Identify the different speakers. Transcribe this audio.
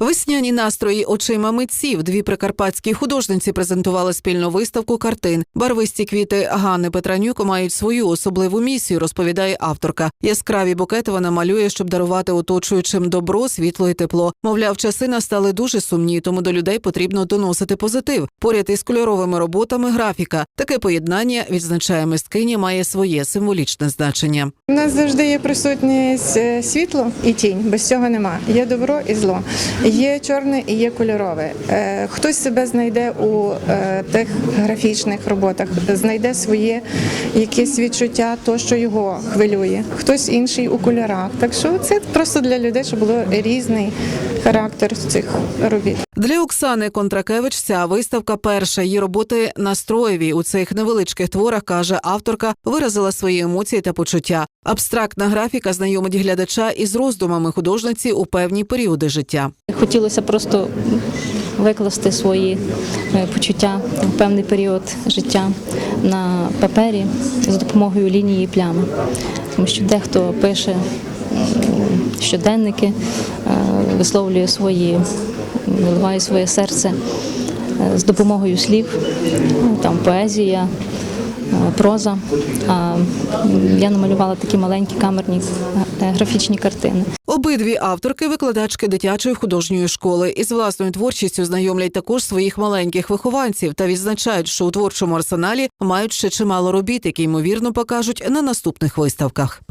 Speaker 1: Весняні настрої очима митців. Дві прикарпатські художниці презентували спільну виставку картин. Барвисті квіти Ганни Петранюк мають свою особливу місію, розповідає авторка. Яскраві букети вона малює, щоб дарувати оточуючим добро, світло і тепло. Мовляв, часи настали дуже сумні, тому до людей потрібно доносити позитив. Поряд із кольоровими роботами графіка. Таке поєднання відзначає мисткиня, має своє символічне значення.
Speaker 2: У нас завжди є присутність е, світло і тінь. Без цього нема. Є добро і зло. Є чорне і є кольорове. Хтось себе знайде у е, тих графічних роботах, знайде своє якесь відчуття, то що його хвилює. Хтось інший у кольорах. Так що це просто для людей, щоб було різний характер цих робіт.
Speaker 1: Для Оксани Контракевич ця виставка перша. Її роботи настроєві у цих невеличких творах каже авторка, виразила свої емоції та почуття. Абстрактна графіка знайомить глядача із роздумами художниці у певні періоди життя.
Speaker 3: Хотілося просто викласти свої е, почуття в певний період життя на папері з допомогою лінії і плями. Тому що дехто пише щоденники, висловлює свої, виливає своє серце е, з допомогою слів, ну, там поезія. е, Проза, а я намалювала такі маленькі камерні е, графічні картини.
Speaker 1: Обидві авторки викладачки дитячої художньої школи із власною творчістю знайомлять також своїх маленьких вихованців та відзначають, що у творчому арсеналі мають ще чимало робіт, які ймовірно покажуть на наступних виставках.